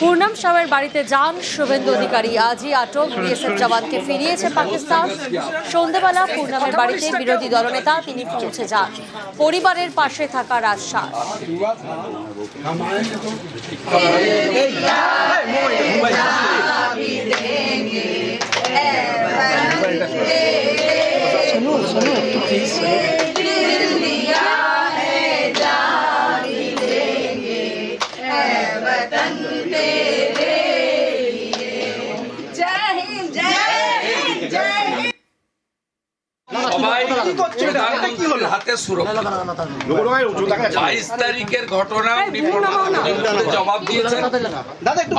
পূর্ণাম শাহের বাড়িতে যান শুভেন্দু অধিকারী। আজই আটক বিএসএফ জওয়ানকে ফিরিয়েছে পাকিস্তান। সন্ধ্যেবেলা পূর্ণামের বাড়িতে বিরোধী দলনেতা তিনি পৌঁছে যান। পরিবারের পাশে আশ্বাস। जय সবাই প্রধানমন্ত্রীর হাতে সুরক্ষা। বাইশ তারিখের ঘটনা উনি জবাব দিয়েছেন।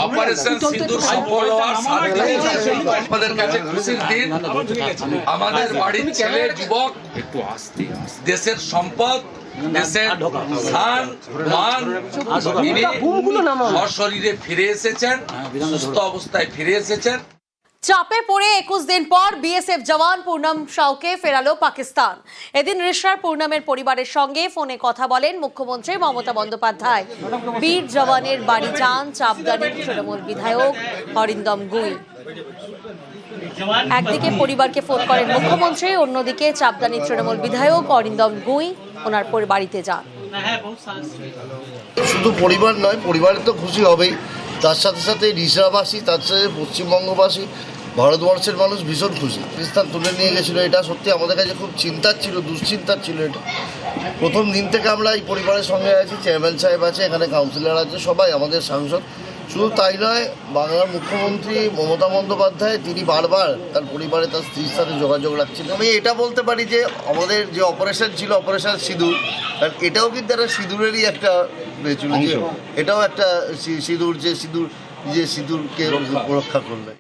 অপারেশন সিন্দুর সফল হওয়ার আমাদের কাছে খুশির দিন। আমাদের বাড়ির ছেলে যুবক দেশের সম্পদ দেশের স্থান মান সশরীরে ফিরে এসেছেন সুস্থ অবস্থায় ফিরে এসেছেন। চাপে পড়ে একুশ দিন পর বিএসএফ জওয়ান পূর্ণাম শাওকে ফেরালো পাকিস্তান। এদিন রিশার পূর্ণামের পরিবারের সঙ্গে ফোনে কথা বলেন মুখ্যমন্ত্রী মমতা বন্দ্যোপাধ্যায়। বীর জওয়ানের বাড়ি যান চাপদানির তৃণমূল বিধায়ক অরিন্দম গুই। একদিকে পরিবারকে ফোন করেন মুখ্যমন্ত্রী, অন্যদিকে চাপদানি তৃণমূল বিধায়ক অরিন্দম গুই ওনার বাড়িতে যান। শুধু পরিবার নয় পরিবারের তো খুশি হবেই। তার সাথে সাথে রিসাবাসী তার সাথে পশ্চিমবঙ্গবাসী, ভারতবর্ষের মানুষ ভীষণ খুশি। পাকিস্তান তুলে নিয়ে গেছিল, এটা সত্যি আমাদের কাছে খুব চিন্তার ছিল, দুশ্চিন্তার ছিল এটা। প্রথম দিন থেকে আমরা এই পরিবারের সঙ্গে আছি, চেয়ারম্যান সাহেব আছে, এখানে কাউন্সিলর আছে, সবাই আমাদের সাংসদ। শুধু তাই নয় বাংলার মুখ্যমন্ত্রী মমতা বন্দ্যোপাধ্যায় তিনি বারবার তার পরিবারে তার স্ত্রীর সাথে যোগাযোগ রাখছেন আমি এটা বলতে পারি যে আমাদের যে অপারেশন ছিল অপারেশন সিঁদুর কারণ এটাও কিন্তু একটা সিঁদুরেরই একটা এ এটাও একটা সিঁদুর যে সিঁদুর যে সিঁদুরকে রক্ষা করবে